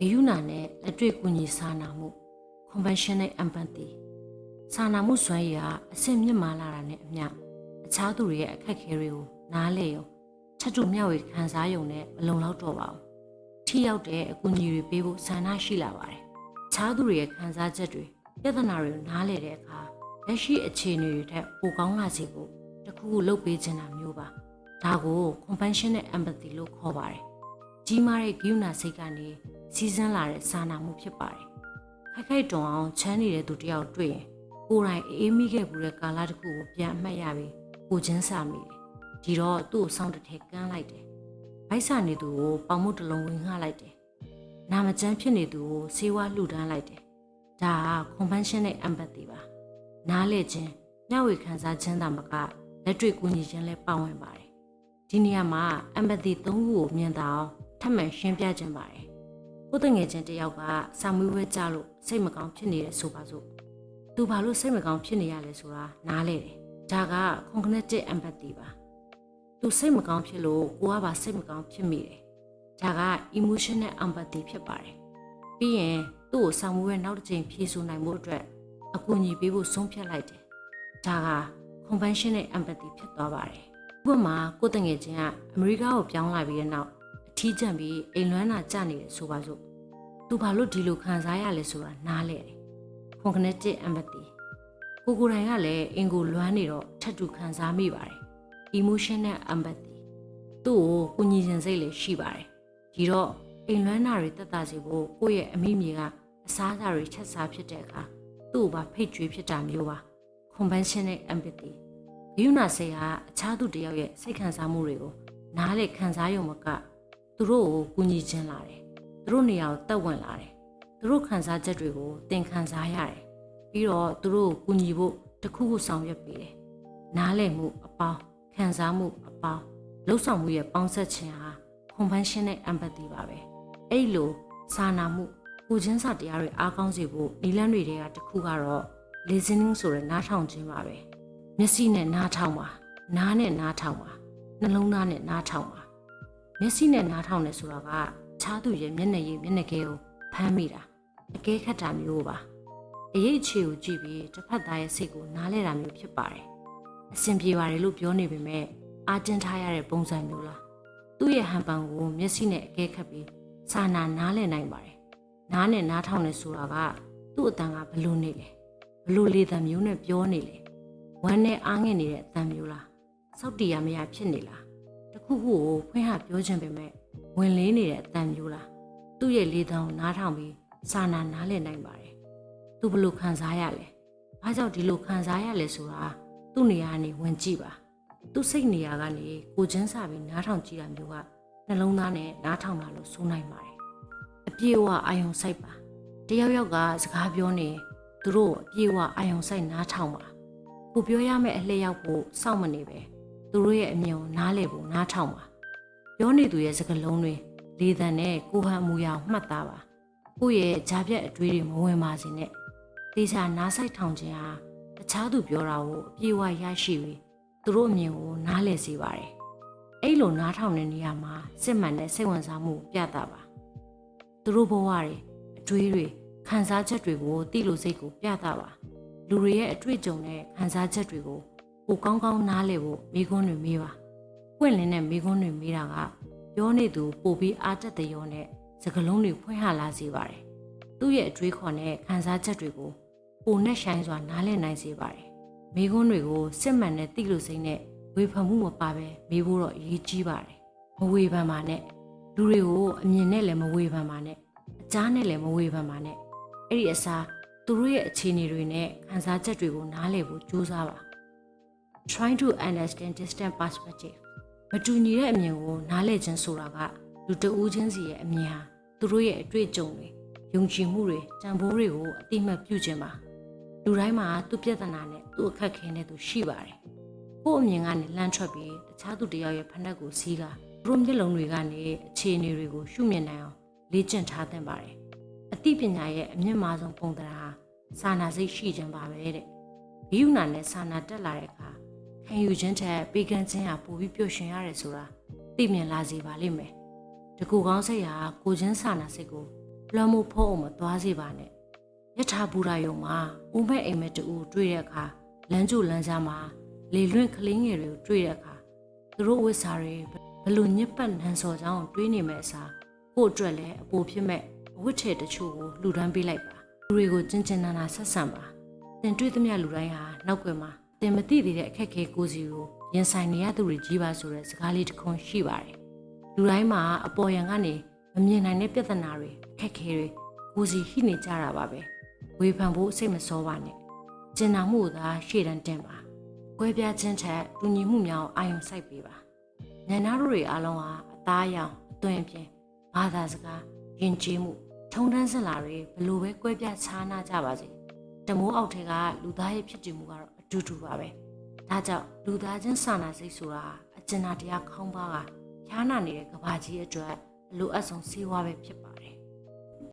ဂယုဏနဲ့လက်တွေ့ကူညီစာနာမှု conventional empathy စာနာမှုစွမ်းရည်ဟာအဆင့်မြင့်မားလာတာနဲ့အမျှအခြားသူတွေရဲ့အခက်အခဲတွေကိုနားလည်ရုံချက်တူမျှဝေခံစားရုံနဲ့မလုံလောက်တော့ပါဘူးထိရောက်တဲ့အကူအညီတွေပေးဖို့ဆန္ဒရှိလာပါတယ်အခြားသူတွေရဲ့ခံစားချက်တွေပြဿနာတွေကိုနားလည်တဲ့အခါလက်ရှိအခြေအနေတွေထက်ပိုကောင်းလာစေဖို့တစ်ခုခုလုပ်ပေးချင်တာမျိုးပါဒါကို compassionate empathy လို့ခေါ်ပါတယ်ကြီးမားတဲ့ဂိူနာစိတ်ကနေ စီးစင်းလာတဲ့စာနာမှုဖြစ်ပါတယ်ခိုက်ခိုက်တုံအောင်ချမ်းနေတဲ့သူတယောက်တွေ့ရင်ကိုယ်တိုင်အေးမိခဲ့ဘူးတဲ့ကာလတစ်ခုကိုပြန်အမှတ်ရပြီးကိုချင်းစာမိတယ်ဒီတော့သူ့ကိုစောင့်တစ်ထည်ကမ်းလိုက်တယ်ဗိုက်ဆာနေသူကိုပေါင်မှုတစ်လုံးဝင်ငှလိုက်တယ်နာမကျန်းဖြစ်နေသူကိုဆေးဝါးလှူဒန်းလိုက်တယ်ဒါက compassionate empathy ပါနားလေခြင်းမျှဝေခံစားခြင်းသာမကလက်တွေ့ကူညီခြင်းလည်းပါဝင်ပါတယ်ဒီနေရာမှာ empathy သုံးခုကိုမြင်တာအောင်ထပ်မံရှင်းပြခြင်းပါတယ် ကိုယ်တငယ်ချင်းတစ်ယောက်ကစာမွေးဝဲကြလို့စိတ်မကောင်းဖြစ်နေတယ်ဆိုပါစို့သူဘာလို့စိတ်မကောင်းဖြစ်နေရလဲဆိုတာနားလေတယ်ဒါက cognitive empathy ပါသူစိတ်မကောင်းဖြစ်လို့ကိုကပါစိတ်မကောင်းဖြစ်မိတယ်ဒါက emotional empathy ဖြစ်ပါတယ်ပြီးရင်သူ့ကိုစာမွေးဝဲနောက်တစ်ချိန်ဖြည့်ဆို့နိုင်မှုအတွက်အကူအညီပေးဖို့ဆုံးဖြတ်လိုက်တယ်ဒါက conventional empathy ဖြစ်သွားပါတယ်ဥပမာကိုယ်တငယ်ချင်းကအမေရိကကိုပြောင်းလာပြီးတဲ့နောက်အ ထီးကျန်ပြီးအိမ်လွမ်းတာကြနေတယ်ဆိုပါစို့သူဘာလို့ဒီလိုခံစားရလဲဆိုတာနားလဲတယ် cognitive empathy ကိုကိုယ်တိုင်ကလည်းအင်ကိုလွမ်းနေတော့ထပ်တူခံစားမိပါတယ် emotional empathy သူ့ကိုကုညီခြင်းစိတ်လည်းရှိပါတယ်ဒီတော့အိမ်လွမ်းတာတွေတက်တာစီဖို့ကိုယ့်ရဲ့အမိမြေကအစားအစာတွေချက်စားဖြစ်တဲ့အခါသူ့ကိုပါဖိတ်ကြွေးဖြစ်တာမျိုးပါ conventional empathy ဂိယူနာစိတ်ဟာအခြားသူတစ်ယောက်ရဲ့စိတ်ခံစားမှုတွေကိုနားလေခံစားရုံမက သူတို့ကိုကူညီခြင်းလာတယ်သူတို့နေရာကိုတက်ဝင်လာတယ်သူတို့ခံစားချက်တွေကိုသင်ခံစားရတယ်ပြီးတော့သူတို့ကိုကူညီဖို့တစ်ခုခုဆောင်ရွက်ပေးတယ်နားလည်မှုအပေါင်းခံစားမှုအပေါင်းလှုပ်ဆောင်မှုရဲ့ပေါင်းဆက်ခြင်းဟာ conventional empathy ပါပဲအဲ့လိုစာနာမှုကိုချင်းစာတရားတွေအားကောင်းစေဖို့နီလန်းတွေတွေကတစ်ခုကတော့ listening ဆိုတဲ့နားထောင်ခြင်းပါပဲမျက်စိနဲ့နားထောင်ပါနားနဲ့နားထောင်ပါနှလုံးသားနဲ့နားထောင်ပါ မျက်စိနဲ့နားထောင်တယ်ဆိုတာကခြားသူရဲ့မျက်နှာရည်မျက်နှာကဲကိုဖမ်းမိတာအကဲခတ်တာမျိုးပါအရေးအခြေကိုကြည့်ပြီးတစ်ဖက်သားရဲ့စိတ်ကိုနားလဲတာမျိုးဖြစ်ပါတယ်အဆင်ပြေပါတယ်လို့ပြောနေပေမဲ့အာတင်ထားရတဲ့ပုံစံမျိုးလားသူ့ရဲ့ဟန်ပန်ကိုမျက်စိနဲ့အကဲခတ်ပြီးစာနာနားလည်နိုင်ပါတယ်နားနဲ့နားထောင်နေဆိုတာကသူ့အတန်ကဘလို့နေလဲဘလို့လေတံမျိုးနဲ့ပြောနေလဲဝမ်းနဲ့အားငင်နေတဲ့အတန်မျိုးလားစောက်တီရမရဖြစ်နေလား တခုခုကိုဖွင့်ဟပြောခြင်းပေမဲ့ဝင်လေးနေတဲ့အတန်မျိုးလားသူ့ရဲ့လေတံကိုနားထောင်ပြီးစာနာနားလည်နိုင်ပါတယ်သူဘလို့ခံစားရလဲဘာကြောင့်ဒီလိုခံစားရလဲဆိုတာသူ့နေရာကနေဝင်ကြည့်ပါသူ့စိတ်နေရာကနေကိုချင်းစာပြီးနားထောင်ကြည့်တာမျိုးကနှလုံးသားနဲ့နားထောင်တာလို့ဆိုနိုင်ပါတယ်အပြေအဝအာယုံစိုက်ပါတယောက်ယောက်ကစကားပြောနေသူတို့အပြေအဝအာယုံစိုက်နားထောင်ပါကိုပြောရမယ့်အလှည့်ရောက်ဖို့စောင့်မနေပဲ သူတို့ရဲ့အမြင်ကိုနားလည်ဖို့နားထောင်ပါပြောနေသူရဲ့စကားလုံးတွေလေသံနဲ့ကိုဟန်မူရအောင်မှတ်သားပါကိုယ့်ရဲ့ဂျာပြက်အတွေးတွေမဝင်ပါစေနဲ့သေချာနားဆိုင်ထောင်ခြင်းဟာတခြားသူပြောတာကိုအပြေအဝရရှိပြီးသူတို့အမြင်ကိုနားလည်စေပါတယ်အဲ့လိုနားထောင်တဲ့နေရာမှာစစ်မှန်တဲ့စိတ်ဝင်စားမှုပြတာပါသူတို့ဘဝတွေအတွေးတွေခံစားချက်တွေကိုသိလို့စိတ်ကိုပြတာပါလူတွေရဲ့အတွေ့အကြုံနဲ့ခံစားချက်တွေကို ကိုကောင်းကောင်းနားလည်ဖို့မိကွန်းတွေမေးပါပွင့်လင်းတဲ့မိကွန်းတွေမေးတာကပြောနေသူပို့ပြီးအားတက်တဲ့ရောနဲ့စကလုံးတွေဖွင့်ဟလာစေပါတယ်သူ့ရဲ့အတွေးခေါ်နဲ့ခံစားချက်တွေကိုပိုနဲ့ဆိုင်စွာနားလည်နိုင်စေပါတယ်မိကွန်းတွေကိုစစ်မှန်တဲ့သိလို့စိတ်နဲ့ဝေဖန်မှုမပါပဲမေးဖို့တော့အရေးကြီးပါတယ်မဝေဖန်ပါနဲ့လူတွေကိုအမြင်နဲ့လည်းမဝေဖန်ပါနဲ့အကြားနဲ့လည်းမဝေဖန်ပါနဲ့အဲ့ဒီအစားသူတို့ရဲ့အခြေအနေတွေနဲ့ခံစားချက်တွေကိုနားလည်ဖို့ကြိုးစားပါ trying to understand distant perspective မတူညီတဲ့အမြင်ကိုနားလည်ခြင်းဆိုတာကလူတဦးချင်းစီရဲ့အမြင်ဟာသူတို့ရဲ့အတွေ့အကြုံတွေယုံကြည်မှုတွေတန်ဖိုးတွေကိုအတိမတ်ပြုခြင်းပါလူတိုင်းမှာသူ့ပြဿနာနဲ့သူ့အခက်ခဲနဲ့သူရှိပါတယ်ကို့အမြင်ကနေလှမ်းထွက်ပြီးတခြားသူတယောက်ရဲ့ဖက်နှက်ကိုစီးကသူတို့မျက်လုံးတွေကနေအခြေအနေတွေကိုရှုမြင်နိုင်အောင်လေ့ကျင့်ထားသင့်ပါတယ်အသိပညာရဲ့အမြင့်မားဆုံးပုံသဏ္ဍာန်ဟာစာနာစိတ်ရှိခြင်းပါပဲတဲ့ဘီယူနာနဲ့စာနာတက်လာတဲ့အခါ ခံယူခြင်းထက်ပေးကမ်းခြင်းဟာပိုပြီးပျော်ရွှင်ရတယ်ဆိုတာသိမြင်လာစေပါလိမ့်မယ်တကူကောင်းစိတ်ဟာကိုချင်းစာနာစိတ်ကိုလွှမ်းမိုးဖုံးအောင်မသွားစေပါနဲ့ယထာဘူရာယုံမှာဦးမဲ့အိမ်မက်တူတွေ့တဲ့အခါလမ်းကျိုလမ်းကြားမှာလေလွင့်ကလေးငယ်တွေကိုတွေ့တဲ့အခါသူတို့ဝိစာတွေဘလို့ညစ်ပတ်နှံစော်ကြောင်းတွေးနေမဲ့အစားကို့အတွက်လည်းအပိုဖြစ်မဲ့အဝတ်ထည်တချို့ကိုလှူဒန်းပေးလိုက်ပါလူတွေကိုကျဉ်ကျဉ်နာနာဆက်ဆံပါတင်တွေ့သမျှလူတိုင်းဟာနောက်ွယ်မှာ တင်မသိသေးတဲ့အခက်အခဲကိုစီကိုရင်ဆိုင်နေရသူတွေကြီးပါဆိုတဲ့စကားလေးတစ်ခွန်းရှိပါတယ်လူတိုင်းမှာအပေါ်ယံကနေမမြင်နိုင်တဲ့ပြဿနာတွေအခက်အခဲတွေကိုစီရှိနေကြတာပါပဲဝေဖန်ဖို့စိတ်မစောပါနဲ့ကျင်နာမှုသာရှေ့တန်းတင်ပါကွဲပြားခြင်းထက်တူညီမှုများကိုအာရုံစိုက်ပေးပါညနာတို့တွေအားလုံးဟာအသားအရောင်အသွင်အပြင်ဘာသာစကားယဉ်ကျေးမှုထုံတန်းစင်လာတွေဘလို့ပဲကွဲပြားခြားနာကြပါစေတမိုးအောက်ထဲကလူသားရဲ့ဖြစ်တည်မှုကတော့ အတူတူပါပဲဒါကြောင့်လူသားချင်းစာနာစိတ်ဆိုတာအကျဉ်းတရားခေါင်းပါကဖျားနာနေတဲ့ကဘာကြီးအတွက်အလိုအပ်ဆုံးစေဝါပဲဖြစ်ပါ